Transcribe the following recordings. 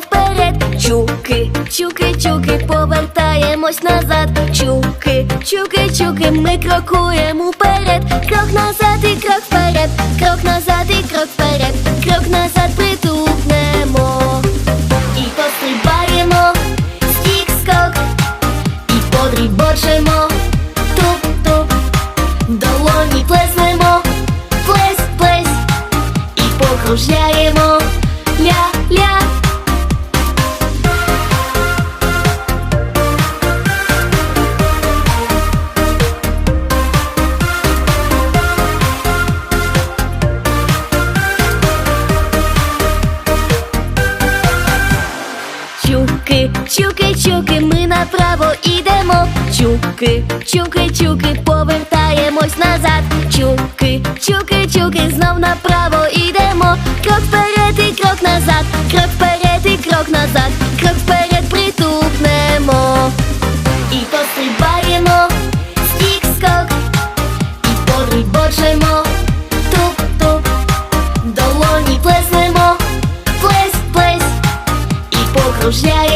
вперед. Чуки, чуки, чуки, повертаємось назад. Чуки, чуки, чуки, ми крокуємо вперед. Крок назад і крок вперед, крок назад і крок вперед, крок назад притупнемо. І пострибаємо, стік-скок, і подрібочемо, туп-туп, долоні плеснемо, плесь, плесь, і покружляємо, ідемо. Чуки, чуки, чуки, повертаємось назад. Чуки, чуки, чуки, знов направо ідемо. Крок вперед і крок назад, крок вперед і крок назад, крок вперед притупнемо. І пострибаємо, стік-скок, і подрібочемо, туп-туп, долоні плеснемо, плесь, плесь і покружляємо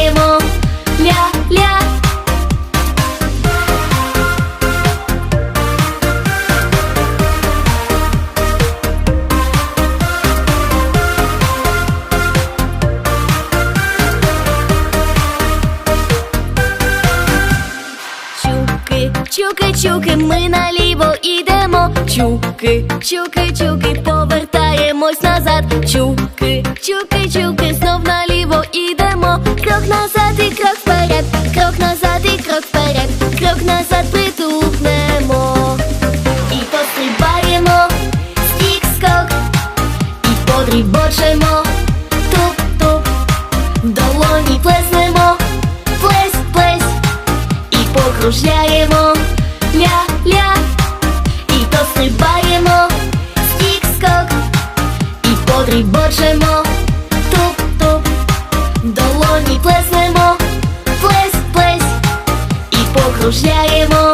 Чуки, чуки, ми наліво ідемо. Чуки, чуки, чуки, повертаємось назад. Чуки, чуки, чуки, знов наліво ідемо. Крок назад і крок вперед, крок назад і крок вперед, крок назад притупнемо. І пострибаємо, стік-скок, і подрібочемо, долоні плеснемо, плесь, плесь і покружляємо ля-ля, і пострибаємо, стік-скок, і подрібочемо, туп-туп, долоні плеснемо, плесь, і покружляємо